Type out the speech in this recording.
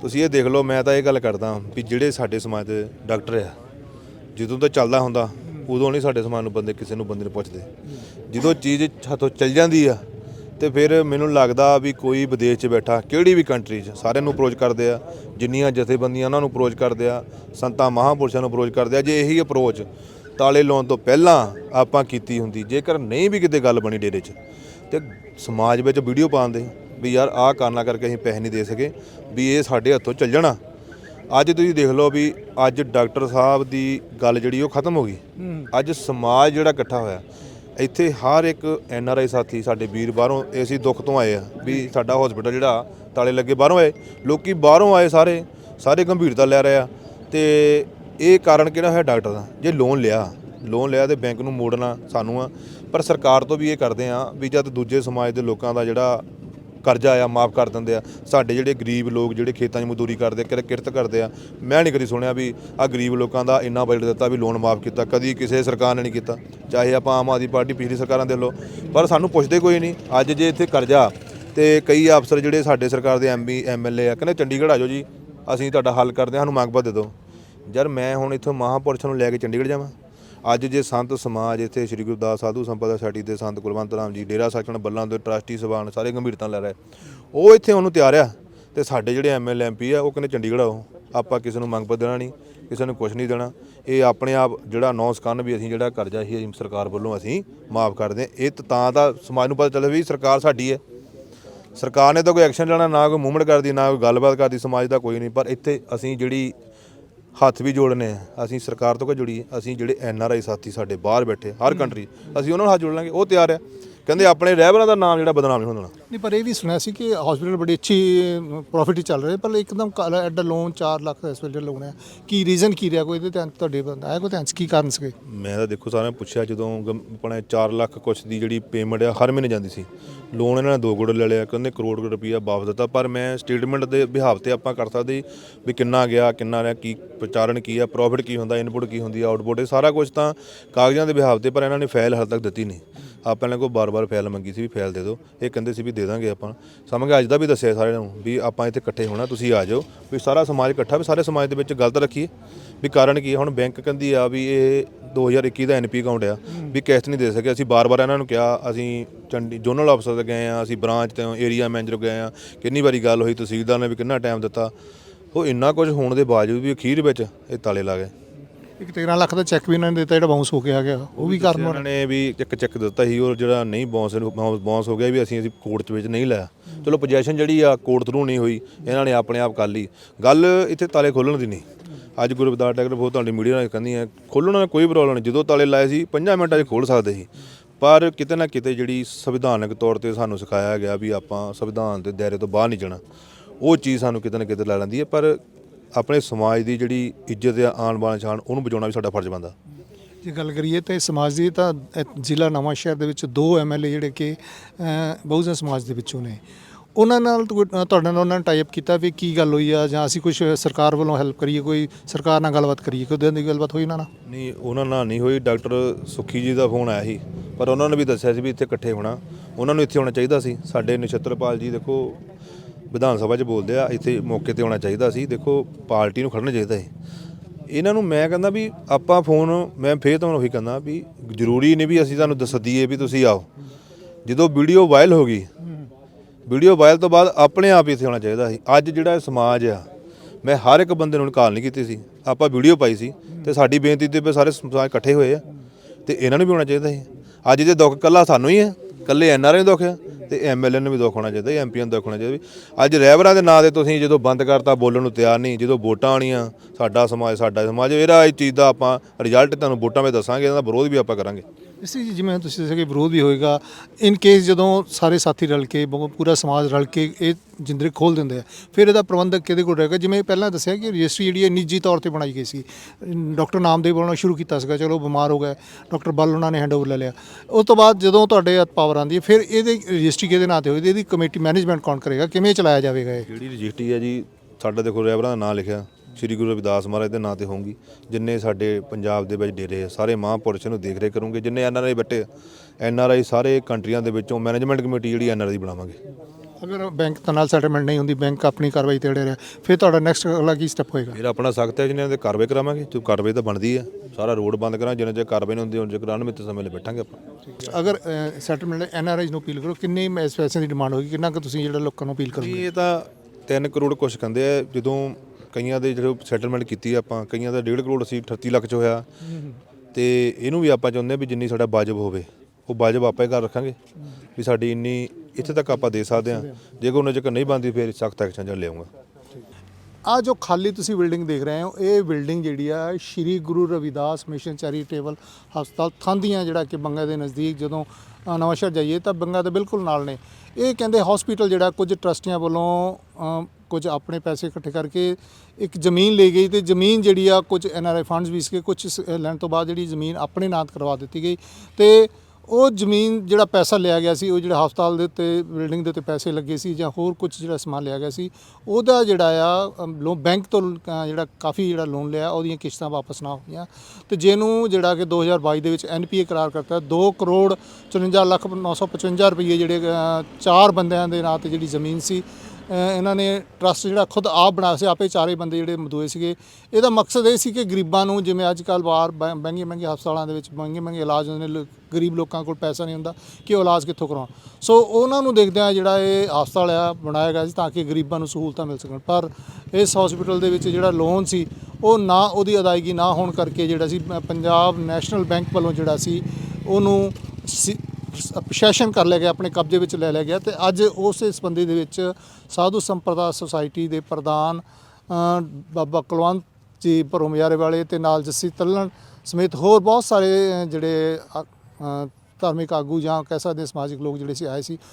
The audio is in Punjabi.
ਤੁਸੀਂ ਇਹ ਦੇਖ ਲਓ, ਮੈਂ ਤਾਂ ਇਹ ਗੱਲ ਕਰਦਾ ਵੀ ਜਿਹੜੇ ਸਾਡੇ ਸਮਾਜ ਦੇ ਡਾਕਟਰ ਆ, ਜਦੋਂ ਤਾਂ ਚੱਲਦਾ ਹੁੰਦਾ, ਉਦੋਂ ਨਹੀਂ ਸਾਡੇ ਸਮਾਜ ਨੂੰ ਬੰਦੇ ਕਿਸੇ ਨੂੰ ਬੰਦੇ ਨੂੰ ਪੁੱਛਦੇ। ਜਦੋਂ ਚੀਜ਼ ਹੱਥੋਂ ਚੱਲ ਜਾਂਦੀ ਆ, ਤੇ ਫਿਰ ਮੈਨੂੰ ਲੱਗਦਾ ਵੀ ਕੋਈ ਵਿਦੇਸ਼ 'ਚ ਬੈਠਾ, ਕਿਹੜੀ ਵੀ ਕੰਟਰੀ 'ਚ, ਸਾਰਿਆਂ ਨੂੰ ਅਪਰੋਚ ਕਰਦੇ ਆ, ਜਿੰਨੀਆਂ ਜਥੇਬੰਦੀਆਂ ਉਹਨਾਂ ਨੂੰ ਅਪਰੋਚ ਕਰਦੇ ਆ, ਸੰਤਾਂ ਮਹਾਂਪੁਰਸ਼ਾਂ ਨੂੰ ਅਪਰੋਚ ਕਰਦੇ ਆ, ਜੇ ਇਹੀ ਅਪਰੋਚ ਤਾਲੇ ਲਾਉਣ ਤੋਂ ਪਹਿਲਾਂ ਆਪਾਂ ਕੀਤੀ ਹੁੰਦੀ, ਜੇਕਰ ਨਹੀਂ ਵੀ ਕਿਤੇ ਗੱਲ ਬਣੀ ਡੇਰੇ 'ਚ, ਤੇ ਸਮਾਜ ਵਿੱਚ ਵੀਡੀਓ ਪਾਉਂਦੇ ਵੀ ਯਾਰ ਆਹ ਕਾਰਨਾਂ ਕਰਕੇ ਅਸੀਂ ਪੈਸੇ ਨਹੀਂ ਦੇ ਸਕੇ ਵੀ ਇਹ ਸਾਡੇ ਹੱਥੋਂ ਚੱਲ ਜਾਣਾ। ਅੱਜ ਤੁਸੀਂ ਦੇਖ ਲਓ ਵੀ ਅੱਜ ਡਾਕਟਰ ਸਾਹਿਬ ਦੀ ਗੱਲ ਜਿਹੜੀ ਉਹ ਖਤਮ ਹੋ ਗਈ। ਅੱਜ ਸਮਾਜ ਜਿਹੜਾ ਇਕੱਠਾ ਹੋਇਆ। ਇੱਥੇ ਹਰ ਇੱਕ ਐਨ ਆਰ ਆਈ ਸਾਥੀ ਸਾਡੇ ਵੀਰ ਬਾਹਰੋਂ ਅਸੀਂ ਦੁੱਖ ਤੋਂ ਆਏ ਆ ਵੀ ਸਾਡਾ ਹਸਪੀਟਲ ਜਿਹੜਾ ਤਾਲੇ ਲੱਗੇ ਬਾਹਰੋਂ ਆਏ। ਲੋਕੀ ਬਾਹਰੋਂ ਆਏ ਸਾਰੇ ਸਾਰੇ ਗੰਭੀਰਤਾ ਲੈ ਰਹੇ ਆ। ਤੇ ਇਹ ਕਾਰਨ ਕਿਹੜਾ ਹੈ ਡਾਕਟਰ ਦਾ? ਜੇ ਲੋਨ ਲਿਆ ਲੋਨ ਲਿਆ ਤੇ ਬੈਂਕ ਨੂੰ ਮੋੜਨਾ ਸਾਨੂੰ ਆ। ਪਰ ਸਰਕਾਰ ਤੋਂ ਵੀ ਇਹ ਕਰਦੇ ਆ ਵੀ ਜਦ ਦੂਜੇ ਸਮਾਜ ਦੇ ਲੋਕਾਂ ਦਾ ਜਿਹੜਾ ਕਰਜ਼ਾ ਆ, ਮਾਫ ਕਰ ਦਿੰਦੇ ਆ। ਸਾਡੇ ਜਿਹੜੇ ਗਰੀਬ ਲੋਕ, ਜਿਹੜੇ ਖੇਤਾਂ 'ਚ ਮਜ਼ਦੂਰੀ ਕਰਦੇ ਕਿਰ ਕਿਰਤ ਕਰਦੇ ਆ, ਮੈਂ ਨਹੀਂ ਕਦੀ ਸੁਣਿਆ ਵੀ ਆ ਗਰੀਬ ਲੋਕਾਂ ਦਾ ਇੰਨਾ ਬਜਟ ਦਿੱਤਾ ਵੀ ਲੋਨ ਮਾਫ ਕੀਤਾ। ਕਦੀ ਕਿਸੇ ਸਰਕਾਰ ਨੇ ਨਹੀਂ ਕੀਤਾ। ਚਾਹੇ ਆਪਾਂ ਆਮ ਆਦਮੀ ਪਾਰਟੀ, ਪਿਛਲੀ ਸਰਕਾਰਾਂ ਦੇ ਲੋ ਪਰ ਸਾਨੂੰ ਪੁੱਛਦੇ ਕੋਈ ਨਹੀਂ। ਅੱਜ ਜੇ ਇੱਥੇ ਕਰਜ਼ਾ ਤੇ ਕਈ ਅਫਸਰ ਜਿਹੜੇ ਸਾਡੇ ਸਰਕਾਰ ਦੇ ਐਮਪੀ ਐਮਐਲਏ ਆ, ਕਹਿੰਦੇ ਚੰਡੀਗੜ੍ਹ ਆ ਜਾਓ ਜੀ, ਅਸੀਂ ਤੁਹਾਡਾ ਹੱਲ ਕਰਦੇ ਹਾਂ, ਸਾਨੂੰ ਮੰਗ ਦੇ ਦਿਓ। ਯਾਰ ਮੈਂ ਹੁਣ ਇੱਥੋਂ ਮਹਾਂਪੁਰਸ਼ਾਂ ਨੂੰ ਲੈ ਕੇ ਚੰਡੀਗੜ੍ਹ ਜਾਵਾਂ। ਅੱਜ ਜੇ ਸੰਤ ਸਮਾਜ ਇੱਥੇ ਸ੍ਰੀ ਗੁਰਦਾਸ ਸਾਧੂ ਸੰਪਦਾ ਸੋਸਾਇਟੀ ਦੇ ਸੰਤ ਕੁਲਵੰਤ ਰਾਮ ਜੀ, ਡੇਰਾ ਸੱਚਖੰਡ ਬੱਲਾਂ ਦੇ ਟਰਸਟੀ ਸਭਾਨ ਸਾਰੇ ਗੰਭੀਰਤਾ ਲੈ ਰਹੇ ਉਹ ਇੱਥੇ ਉਹਨੂੰ ਤਿਆਰ ਆ ਤੇ ਸਾਡੇ ਜਿਹੜੇ ਐਮਐਲਏ ਐਮਪੀ ਆ, ਉਹ ਕਹਿੰਦੇ ਚੰਡੀਗੜ੍ਹ ਆਓ। ਆਪਾਂ ਕਿਸੇ ਨੂੰ ਮੰਗ ਪੱਤਰ ਦੇਣਾ ਨਹੀਂ, ਕਿਸੇ ਨੂੰ ਕੁਝ ਨਹੀਂ ਦੇਣਾ। ਇਹ ਆਪਣੇ ਆਪ ਜਿਹੜਾ ਨੌ ਸਕੰਨ ਵੀ ਅਸੀਂ ਜਿਹੜਾ ਕਰਜ਼ਾ ਸੀ ਅਸੀਂ ਸਰਕਾਰ ਵੱਲੋਂ ਅਸੀਂ ਮਾਫ ਕਰਦੇ ਹਾਂ। ਇਹ ਤਾਂ ਦਾ ਸਮਾਜ ਨੂੰ ਪਤਾ ਚੱਲੇ ਵੀ ਸਰਕਾਰ ਸਾਡੀ ਹੈ। ਸਰਕਾਰ ਨੇ ਤਾਂ ਕੋਈ ਐਕਸ਼ਨ ਲੈਣਾ, ਨਾ ਕੋਈ ਮੂਵਮੈਂਟ ਕਰਦੀ, ਨਾ ਕੋਈ ਗੱਲਬਾਤ ਕਰਦੀ, ਸਮਾਜ ਦਾ ਕੋਈ ਨਹੀਂ। ਪਰ ਇੱਥੇ ਅਸੀਂ ਜਿਹੜੀ ਹੱਥ ਵੀ ਜੋੜਨੇ ਆ। ਅਸੀਂ ਸਰਕਾਰ ਤੋਂ ਕੋ ਜੁੜੀਏ। ਅਸੀਂ ਜਿਹੜੇ ਐਨ ਆਰ ਆਈ ਸਾਥੀ ਸਾਡੇ ਬਾਹਰ ਬੈਠੇ ਹਰ ਕੰਟਰੀ ਅਸੀਂ ਉਹਨਾਂ ਨਾਲ ਹੱਥ ਜੋੜ ਲਾਂਗੇ। ਉਹ ਤਿਆਰ ਆ। ਕਹਿੰਦੇ ਆਪਣੇ ਰਹਿਬਰਾਂ ਦਾ ਨਾਮ ਜਿਹੜਾ ਬਦਨਾਮ ਨਹੀਂ ਹੋਣਾ ਨਹੀਂ ਪਰ ਇਹ ਵੀ ਸੁਣਿਆ ਸੀ ਕਿ ਹਸਪੀਟਲ ਬੜੀ ਅੱਛੀ ਪ੍ਰੋਫਿਟ ਚੱਲ ਰਿਹਾ ਪਰ ਇੱਕਦਮ ਐਡਾ ਲੋਨ 4 ਲੱਖ ਇਸ ਵੇਲੇ ਲੋਨ ਹੈ। ਕੀ ਰੀਜ਼ਨ ਕੀ ਰਿਹਾ ਕੋਈ ਇਹਦੇ ਧਿਆਨ ਤੁਹਾਡੇ ਬੰਦਾ ਹੈ ਕੋਈ 'ਚ? ਕੀ ਕਾਰਨ ਸੀਗੇ? ਮੈਂ ਤਾਂ ਦੇਖੋ ਸਾਰਿਆਂ ਪੁੱਛਿਆ ਜਦੋਂ ਆਪਣੇ 4 ਲੱਖ ਕੁਛ ਦੀ ਜਿਹੜੀ ਪੇਮੈਂਟ ਆ ਹਰ ਮਹੀਨੇ ਜਾਂਦੀ ਸੀ। ਲੋਨ ਇਹਨਾਂ ਨੇ ਦੋ ਕਰੋੜ ਲੈ ਲਿਆ ਕਹਿੰਦੇ ਕਰੋੜ ਰੁਪਈਆ ਵਾਪਸ ਦਿੱਤਾ ਪਰ ਮੈਂ ਸਟੇਟਮੈਂਟ ਦੇ ਬਿਹਾਵ ਤੇ ਆਪਾਂ ਕਰ ਸਕਦੇ ਵੀ ਕਿੰਨਾ ਗਿਆ ਕਿੰਨਾ ਰਿਹਾ ਕੀ ਪ੍ਰਚਾਰਨ ਕੀ ਆ ਪ੍ਰੋਫਿਟ ਕੀ ਹੁੰਦਾ ਇਨਪੁਟ ਕੀ ਹੁੰਦੀ ਆ ਆਊਟਪੁੱਟ ਇਹ ਸਾਰਾ ਕੁਝ ਤਾਂ ਕਾਗਜ਼ਾਂ ਦੇ ਬਿਹਾਵ ਤੇ ਪਰ ਇਹਨਾਂ ਨੇ ਫਾਈਲ ਹਾਲ ਤੱਕ ਦਿੱਤੀ ਨਹੀਂ। ਆਪਾਂ ਇਹਨਾਂ ਕੋਲ ਬਾਰ-ਬਾਰ ਫਾਈਲ ਮੰਗੀ ਸੀ ਵੀ ਫਾਈਲ ਦੇ ਦਿਓ। ਇਹ ਕਹਿੰਦੇ ਸੀ ਵੀ ਦੇ ਦਾਂਗੇ ਆਪਾਂ। ਸਮਝ ਅੱਜ ਦਾ ਵੀ ਦੱਸਿਆ ਸਾਰਿਆਂ ਨੂੰ ਵੀ ਆਪਾਂ ਇੱਥੇ ਇਕੱਠੇ ਹੋਣਾ, ਤੁਸੀਂ ਆ ਜਾਓ। ਵੀ ਸਾਰਾ ਸਮਾਜ ਇਕੱਠਾ, ਵੀ ਸਾਰੇ ਸਮਾਜ ਦੇ ਵਿੱਚ ਗਲਤ ਰੱਖੀਏ। ਵੀ ਕਾਰਨ ਕੀ ਹੈ? ਹੁਣ ਬੈਂਕ ਕਹਿੰਦੀ ਆ ਵੀ ਇਹ 2021 ਦਾ ਐਨਪੀ ਅਕਾਊਂਟ ਆ। ਵੀ ਕੈਸ਼ ਨਹੀਂ ਦੇ ਸਕੇ। ਅਸੀਂ ਬਾਰ-ਬਾਰ ਇਹਨਾਂ ਨੂੰ ਕਿਹਾ, ਅਸੀਂ ਚੰਡੀ, ਜ਼ੋਨਲ ਅਫਸਰ ਤੇ ਗਏ ਆ, ਅਸੀਂ ਬ੍ਰਾਂਚ ਤੇ ਏਰੀਆ ਮੈਨੇਜਰ ਗਏ ਆ। ਕਿੰਨੀ ਵਾਰੀ ਗੱਲ ਹੋਈ ਤਹਿਸੀਲਦਾਰ ਨੇ ਵੀ ਕਿੰਨਾ ਟਾਈਮ ਦਿੱਤਾ। ਉਹ ਇੰਨਾ ਕੁਝ ਹੋਣ ਦੇ ਬਾਵਜੂਦ ਵੀ ਅਖੀਰ ਵਿੱਚ ਇਹ ਤਾਲੇ ਲਾ ਗਏ। ਇੱਕ 13 ਲੱਖ ਦਾ ਚੈੱਕ ਵੀ ਇਹਨਾਂ ਨੇ ਦਿੱਤਾ ਜਿਹੜਾ ਬਾਉਂਸ ਹੋ ਕੇ ਆ ਗਿਆ। ਉਹ ਵੀ ਕਾਰਨ ਉਹਨਾਂ ਨੇ ਵੀ ਇੱਕ ਚੈੱਕ ਦਿੱਤਾ ਸੀ ਉਹ ਜਿਹੜਾ ਨਹੀਂ ਬਾਉਂਸ ਬਾਉਂਸ ਹੋ ਗਿਆ ਵੀ ਅਸੀਂ ਅਸੀਂ ਕੋਰਟ ਚ ਵਿੱਚ ਨਹੀਂ ਲਾਇਆ ਚਲੋ ਪੋਜੀਸ਼ਨ ਜਿਹੜੀ ਆ ਕੋਰਟ ਥਰੂ ਨਹੀਂ ਹੋਈ ਇਹਨਾਂ ਨੇ ਆਪਣੇ ਆਪ ਕਰ ਲਈ। ਗੱਲ ਇੱਥੇ ਤਾਲੇ ਖੋਲਣ ਦੀ ਨਹੀਂ। ਅੱਜ ਗੁਰਬਦਾਰ ਟੈਕਰ ਬਹੁਤ ਤੁਹਾਡੀ ਮੀਡੀਆ ਨਾਲ ਕਹਿੰਦੀ ਹੈ ਖੋਲਣ ਨਾਲ ਕੋਈ ਪ੍ਰੋਬਲਮ ਨਹੀਂ। ਜਦੋਂ ਤਾਲੇ ਲਾਏ ਸੀ 5 ਮਿੰਟਾਂ 'ਚ ਖੋਲ ਸਕਦੇ ਸੀ। ਪਰ ਕਿਤੇ ਨਾ ਕਿਤੇ ਜਿਹੜੀ ਸੰਵਿਧਾਨਕ ਤੌਰ ਤੇ ਸਾਨੂੰ ਸਿਖਾਇਆ ਗਿਆ ਵੀ ਆਪਾਂ ਸੰਵਿਧਾਨ ਦੇ ਦਾਇਰੇ ਤੋਂ ਬਾਹਰ ਨਹੀਂ ਜਾਣਾ ਉਹ ਚੀਜ਼ ਸਾਨੂੰ ਕਿਤੇ ਨਾ ਕਿਤੇ ਲੈ ਲੈਂਦੀ ਹੈ ਪਰ ਆਪਣੇ ਸਮਾਜ ਦੀ ਜਿਹੜੀ ਇੱਜ਼ਤ ਆ ਆਣ ਬਾਣ ਸ਼ਾਨ ਉਹਨੂੰ ਬਚਾਉਣਾ ਵੀ ਸਾਡਾ ਫਰਜ਼ ਬਣਦਾ। ਜੇ ਗੱਲ ਕਰੀਏ ਤਾਂ ਸਮਾਜ ਦੀ ਤਾਂ ਜ਼ਿਲ੍ਹਾ ਨਵਾਂ ਸ਼ਹਿਰ ਦੇ ਵਿੱਚ ਦੋ ਐਮਐਲਏ ਜਿਹੜੇ ਕਿ ਬਹੁਜਨ ਸਮਾਜ ਦੇ ਵਿੱਚੋਂ ਨੇ। ਉਹਨਾਂ ਨਾਲ ਤੁਹਾਡੇ ਨਾਲ ਉਹਨਾਂ ਨੇ ਟਾਈਪ ਕੀਤਾ ਵੀ ਕੀ ਗੱਲ ਹੋਈ ਆ ਜਾਂ ਅਸੀਂ ਕੁਝ ਸਰਕਾਰ ਵੱਲੋਂ ਹੈਲਪ ਕਰੀਏ ਕੋਈ ਸਰਕਾਰ ਨਾਲ ਗੱਲਬਾਤ ਕਰੀਏ ਕੋਈ ਉਦੋਂ ਦੀ ਗੱਲਬਾਤ ਹੋਈ ਉਹਨਾਂ ਨਾਲ? ਨਹੀਂ ਉਹਨਾਂ ਨਾਲ ਨਹੀਂ ਹੋਈ। ਡਾਕਟਰ ਸੁੱਖੀ ਜੀ ਦਾ ਫੋਨ ਆਇਆ ਸੀ ਪਰ ਉਹਨਾਂ ਨੇ ਵੀ ਦੱਸਿਆ ਸੀ ਵੀ ਇੱਥੇ ਇਕੱਠੇ ਹੋਣਾ। ਉਹਨਾਂ ਨੂੰ ਇੱਥੇ ਹੋਣਾ ਚਾਹੀਦਾ ਸੀ। ਸਾਡੇ ਨਛੱਤਰਪਾਲ ਜੀ ਦੇਖੋ ਵਿਧਾਨ ਸਭਾ 'ਚ ਬੋਲਦੇ ਆ, ਇੱਥੇ ਮੌਕੇ ਤੇ ਆਉਣਾ ਚਾਹੀਦਾ ਸੀ। ਦੇਖੋ, ਪਾਰਟੀ ਨੂੰ ਖੜਨਾ ਚਾਹੀਦਾ ਹੈ ਇਹਨਾਂ ਨੂੰ ਮੈਂ ਕਹਿੰਦਾ ਵੀ ਆਪਾਂ ਫੋਨ, ਮੈਂ ਫੇਰ ਤੁਹਾਨੂੰ ਉਹੀ ਕਹਿੰਦਾ ਵੀ ਜ਼ਰੂਰੀ ਨਹੀਂ ਵੀ ਅਸੀਂ ਤੁਹਾਨੂੰ ਦੱਸ ਦਈਏ ਵੀ ਤੁਸੀਂ ਆਓ। ਜਦੋਂ ਵੀਡੀਓ ਵਾਇਰਲ ਹੋ ਗਈ, ਵੀਡੀਓ ਵਾਇਰਲ ਤੋਂ ਬਾਅਦ ਆਪਣੇ ਆਪ ਹੀ ਇੱਥੇ ਆਉਣਾ ਚਾਹੀਦਾ ਸੀ। ਅੱਜ ਜਿਹੜਾ ਇਹ ਸਮਾਜ ਆ, ਮੈਂ ਹਰ ਇੱਕ ਬੰਦੇ ਨੂੰ ਕਾਲ ਨਹੀਂ ਕੀਤੀ ਸੀ। ਆਪਾਂ ਵੀਡੀਓ ਪਾਈ ਸੀ ਤੇ ਸਾਡੀ ਬੇਨਤੀ ਤੇ ਸਾਰੇ ਸਮਾਜ ਇਕੱਠੇ ਹੋਏ ਆ ਤੇ ਇਹਨਾਂ ਨੂੰ ਵੀ ਹੋਣਾ ਚਾਹੀਦਾ ਸੀ। ਅੱਜ ਜੇ ਦੁੱਖ ਕੱਲਾ ਸਾਨੂੰ ਹੀ ਹੈ ਕੱਲੇ ਐਨਆਰਆਈ ਨੂੰ ਦੁੱਖ ਹੈ ਤੇ ਐਮਐਲਏ ਨੂੰ ਵੀ ਦੁੱਖ ਹੋਣਾ ਚਾਹੀਦਾ ਐਮਪੀਆਂ ਨੂੰ ਦੁੱਖ ਹੋਣਾ ਚਾਹੀਦਾ ਵੀ ਅੱਜ ਰਹਿਬਰਾਂ ਦੇ ਨਾਂ ਤੇ ਤੁਸੀਂ ਜਦੋਂ ਬੰਦ ਕਰਤਾ ਬੋਲਣ ਨੂੰ ਤਿਆਰ ਨਹੀਂ, ਜਦੋਂ ਵੋਟਾਂ ਆਣੀਆਂ ਸਾਡਾ ਸਮਾਜ ਸਾਡਾ ਸਮਾਜ ਇਹਦਾ ਇਹ ਚੀਜ਼ ਦਾ ਆਪਾਂ ਰਿਜ਼ਲਟ ਤੁਹਾਨੂੰ ਵੋਟਾਂ ਵਿੱਚ ਦੱਸਾਂਗੇ ਇਹਦਾ ਵਿਰੋਧ ਵੀ ਆਪਾਂ ਕਰਾਂਗੇ। ਇਸ ਲਈ ਜਿਵੇਂ ਤੁਸੀਂ ਦੱਸਿਆ ਕਿ ਵਿਰੋਧ ਵੀ ਹੋਏਗਾ ਇਨ ਕੇਸ ਜਦੋਂ ਸਾਰੇ ਸਾਥੀ ਰਲ ਕੇ, ਬ, ਪੂਰਾ ਸਮਾਜ ਰਲ ਕੇ ਇਹ ਜਿੰਦਰੇ ਖੋਲ ਦਿੰਦੇ ਆ, ਫਿਰ ਇਹਦਾ ਪ੍ਰਬੰਧਕ ਕਿਹਦੇ ਕੋਲ ਰਹੇਗਾ? ਜਿਵੇਂ ਪਹਿਲਾਂ ਦੱਸਿਆ ਕਿ ਰਜਿਸਟਰੀ ਜਿਹੜੀ ਹੈ ਨਿੱਜੀ ਤੌਰ ਤੇ ਬਣਾਈ ਗਈ ਸੀ। ਡਾਕਟਰ ਨਾਮਦੇਵ ਵੱਲੋਂ ਸ਼ੁਰੂ ਕੀਤਾ ਸੀਗਾ, ਚਲੋ ਬਿਮਾਰ ਹੋ ਗਏ ਡਾਕਟਰ ਬਲ ਉਹਨਾਂ ਨੇ ਹੈਂਡਓਵਰ ਲੈ ਲਿਆ। ਉਸ ਤੋਂ ਬਾਅਦ ਜਦੋਂ ਤੁਹਾਡੇ ਹੱਥ ਪਾਵਰ ਆਉਂਦੀ ਹੈ, ਫਿਰ ਇਹਦੇ ਰਜਿਸਟਰੀ ਕਿਹਦੇ ਨਾਂ ਤੇ ਹੋਏਗੀ? ਇਹਦੀ ਕਮੇਟੀ ਮੈਨੇਜਮੈਂਟ ਕੌਣ ਕਰੇਗਾ? ਕਿਵੇਂ ਚਲਾਇਆ ਜਾਵੇਗਾ ਇਹ? ਜਿਹੜੀ ਰਜਿਸਟਰੀ ਹੈ ਜੀ, ਸਾਡਾ ਦੇਖੋ ਰਹਿਬਰਾਂ ਦਾ ਨਾਮ ਲਿਖਿਆ। ਸ੍ਰੀ ਗੁਰੂ ਰਵਿਦਾਸ ਮਹਾਰਾਜ ਦੇ ਨਾਂ ਤੇ ਹੋਊਗੀ ਜਿੰਨੇ ਸਾਡੇ ਪੰਜਾਬ ਦੇ ਵਿੱਚ ਡੇਰੇ ਆ ਸਾਰੇ ਮਹਾਂਪੁਰਸ਼ਾਂ ਨੂੰ ਦੇਖ ਰੇਖ ਕਰੂੰਗੇ ਜਿੰਨੇ ਐਨਆਰਆਈ ਬੱਟੇ ਐਨਆਰਆਈ ਸਾਰੇ ਕੰਟਰੀਆਂ ਦੇ ਵਿੱਚੋਂ ਮੈਨੇਜਮੈਂਟ ਕਮੇਟੀ ਜਿਹੜੀ ਐਨਆਰਆਈ ਬਣਾਵਾਂਗੇ। ਅਗਰ ਬੈਂਕ ਤਾਂ ਨਾਲ ਸੈਟਲਮੈਂਟ ਨਹੀਂ ਹੁੰਦੀ ਬੈਂਕ ਆਪਣੀ ਕਾਰਵਾਈ ਤੇ ਅੜੇ ਰਿਹਾ ਫਿਰ ਤੁਹਾਡਾ ਨੈਕਸਟ ਅਗਲਾ ਕੀ ਸਟੈਪ ਹੋਏਗਾ? ਫਿਰ ਆਪਣਾ ਸਖਤ ਹੈ ਜਿਹਨਾਂ ਦੇ ਕਾਰਵਾਈ ਕਰਾਵਾਂਗੇ ਜੋ ਕਾਰਵਾਈ ਤਾਂ ਬਣਦੀ ਆ ਸਾਰਾ ਰੋਡ ਬੰਦ ਕਰਾਂ ਜਿੰਨਾ ਚਿਰ ਕਾਰਵਾਈ ਨਹੀਂ ਹੁੰਦੀ ਉਹਨਾਂ ਚਿਰ ਕਰਾਉਣ ਮਿੱਤੇ ਸਮੇਂ ਲਈ ਬੈਠਾਂਗੇ ਆਪਾਂ। ਅਗਰ ਸੈਟਲਮੈਂਟ ਐਨ ਆਰ ਆਈਜ਼ ਨੂੰ ਅਪੀਲ ਕਰੋ ਕਿੰਨੇ ਇਸ ਪੈਸੇ ਦੀ ਡਿਮਾਂਡ ਹੋਗੀ ਕਿੰਨਾ ਕੁ ਤੁਸੀਂ ਜਿਹੜਾ ਲੋਕਾਂ ਨੂੰ ਅਪੀਲ ਕਰੋਗੇ? ਇਹ ਤਾਂ 3 ਕਰੋੜ ਕੁਛ ਕਹਿੰਦੇ ਆ ਜਦੋਂ ਕਈਆਂ ਦੇ ਜਿਹੜੇ ਸੈਟਲਮੈਂਟ ਕੀਤੀ ਆ ਆਪਾਂ, ਕਈਆਂ ਦਾ 1.5 ਕਰੋੜ ਅਸੀਂ 38 ਲੱਖ ਚ ਹੋਇਆ। ਤੇ ਇਹਨੂੰ ਵੀ ਆਪਾਂ ਚਾਹੁੰਦੇ ਆ ਵੀ ਜਿੰਨੀ ਸਾਡਾ ਵਾਜਬ ਹੋਵੇ, ਉਹ ਵਾਜਬ ਆਪਾਂ ਹੀ ਘਰ ਰੱਖਾਂਗੇ। ਵੀ ਸਾਡੀ ਇੰਨੀ ਇੱਥੇ ਤੱਕ ਆਪਾਂ ਦੇ ਸਕਦੇ ਆ ਜੇ ਕੋਈ ਉਹਨਾਂ ਚ ਨਹੀਂ ਬੰਦੀ ਫਿਰ ਸਖਤ ਐਕਸ਼ਨ ਜਾਂ ਲਿਆਉਂਗਾ। ਆ ਜੋ ਖਾਲੀ ਤੁਸੀਂ ਬਿਲਡਿੰਗ ਦੇਖ ਰਹੇ ਹੋ, ਇਹ ਬਿਲਡਿੰਗ ਜਿਹੜੀ ਆ, ਸ਼੍ਰੀ ਗੁਰੂ ਰਵਿਦਾਸ ਮਿਸ਼ਨ ਚੈਰੀਟੇਬਲ ਹਸਪਤਾਲ ਥਾਂਦੀਆਂ ਜਿਹੜਾ ਕਿ ਬੰਗਾ ਦੇ ਨਜ਼ਦੀਕ ਜਦੋਂ ਨਵਾਂਸ਼ਹਿਰ ਜਾਈਏ ਤਾਂ ਬੰਗਾ ਦੇ ਬਿਲਕੁਲ ਨਾਲ ਨੇ। ਇਹ ਕਹਿੰਦੇ ਹਸਪੀਟਲ ਜਿਹੜਾ ਕੁਝ ਟਰਸਟੀਆਂ ਵੱਲੋਂ ਕੁਝ ਆਪਣੇ ਪੈਸੇ ਇਕੱਠੇ ਕਰਕੇ ਇੱਕ ਜ਼ਮੀਨ ਲਈ ਗਈ ਤੇ ਜ਼ਮੀਨ ਜਿਹੜੀ ਆ ਕੁਝ ਐਨ ਆਰ ਆਈ ਫੰਡਸ ਵੀ ਸੀਗੇ ਕੁਝ ਸ- ਲੈਣ ਤੋਂ ਬਾਅਦ ਜਿਹੜੀ ਜ਼ਮੀਨ ਆਪਣੇ ਨਾਂ ਕਰਵਾ ਦਿੱਤੀ ਗਈ ਤੇ ਉਹ ਜ਼ਮੀਨ ਜਿਹੜਾ ਪੈਸਾ ਲਿਆ ਗਿਆ ਸੀ, ਉਹ ਜਿਹੜਾ ਹਸਪਤਾਲ ਦੇ ਉੱਤੇ, ਬਿਲਡਿੰਗ ਦੇ ਉੱਤੇ ਪੈਸੇ ਲੱਗੇ ਸੀ ਜਾਂ ਹੋਰ ਕੁਝ ਜਿਹੜਾ ਸਮਾਨ ਲਿਆ ਗਿਆ ਸੀ, ਉਹਦਾ ਜਿਹੜਾ ਆ ਲੋ, ਬੈਂਕ ਤੋਂ ਜਿਹੜਾ ਕਾਫੀ ਜਿਹੜਾ ਲੋਨ ਲਿਆ, ਉਹਦੀਆਂ ਕਿਸ਼ਤਾਂ ਵਾਪਸ ਨਾ ਹੋਈਆਂ ਤੇ ਜਿਹਨੂੰ ਜਿਹੜਾ ਕਿ 2022 ਦੇ ਵਿੱਚ ਐਨਪੀਏ ਕਰਾਰ ਕਰਤਾ 2 ਕਰੋੜ 54 ਲੱਖ 955 ਰੁਪਏ ਜਿਹੜੇ ਚਾਰ ਬੰਦਿਆਂ ਦੇ ਨਾਂ ਤੇ ਜਿਹੜੀ ਜ਼ਮੀਨ ਸੀ ਇਹਨਾਂ ਨੇ ਟਰਸਟ ਜਿਹੜਾ ਖੁਦ ਆਪ ਬਣਾਇਆ ਸੀ, ਆਪੇ ਚਾਰੇ ਬੰਦੇ ਜਿਹੜੇ ਮਦੋਏ ਸੀਗੇ। ਇਹਦਾ ਮਕਸਦ ਇਹ ਸੀ ਕਿ ਗਰੀਬਾਂ ਨੂੰ ਜਿਵੇਂ ਅੱਜ ਕੱਲ੍ਹ ਬਾਹਰ ਬ- ਮਹਿੰਗੀਆਂ ਮਹਿੰਗੀਆਂ ਹਸਪਤਾਲਾਂ ਦੇ ਵਿੱਚ ਮਹਿੰਗੇ ਮਹਿੰਗੇ ਇਲਾਜ ਹੁੰਦੇ ਨੇ, ਲੋ- ਗਰੀਬ ਲੋਕਾਂ ਕੋਲ ਪੈਸਾ ਨਹੀਂ ਹੁੰਦਾ ਕਿ ਉਹ ਇਲਾਜ ਕਿੱਥੋਂ ਕਰਾਉਣ ਸੋ ਉਹਨਾਂ ਨੂੰ ਦੇਖਦਿਆਂ ਜਿਹੜਾ ਇਹ ਹਸਪਤਾਲ ਆ, ਬਣਾਇਆ ਗਿਆ ਸੀ ਤਾਂ ਕਿ ਗਰੀਬਾਂ ਨੂੰ ਸਹੂਲਤਾਂ ਮਿਲ ਸਕਣ। ਪਰ ਇਸ ਹਸਪੀਟਲ ਦੇ ਵਿੱਚ ਜਿਹੜਾ ਲੋਨ ਸੀ, ਉਹ ਨਾ ਉਹਦੀ ਅਦਾਇਗੀ ਨਾ ਹੋਣ ਕਰਕੇ ਜਿਹੜਾ ਸੀ ਪ- ਪੰਜਾਬ ਨੈਸ਼ਨਲ ਬੈਂਕ ਵੱਲੋਂ ਜਿਹੜਾ ਸੀ, ਉਹਨੂੰ ਸੀ- ਪ੍ਰਸ਼ਾਸਨ ਕਰ ਲਿਆ ਗਿਆ, ਆਪਣੇ ਕਬਜ਼ੇ ਵਿੱਚ ਲੈ ਲਿਆ ਗਿਆ ਤੇ ਅੱਜ ਉਸ ਸੰਬੰਧੀ ਦੇ ਵਿੱਚ ਸਾਧੂ ਸੰਪਰਦਾ ਸੁਸਾਇਟੀ ਦੇ ਪ੍ਰਧਾਨ ਬਾਬਾ ਕੁਲਵੰਤ ਜੀ ਭਰੋਮਿਆਰੇ ਵਾਲੇ ਤੇ ਨਾਲ ਜੱਸੀ ਤਲਣ ਸਮੇਤ ਹੋਰ ਬਹੁਤ ਸਾਰੇ ਜਿਹੜੇ ਧਾਰਮਿਕ ਆਗੂ ਜਾਂ ਕਹਿ ਸਕਦੇ ਹਾਂ ਸਮਾਜਿਕ ਲੋਕ ਜਿਹੜੇ ਸੀ ਆਏ ਸੀ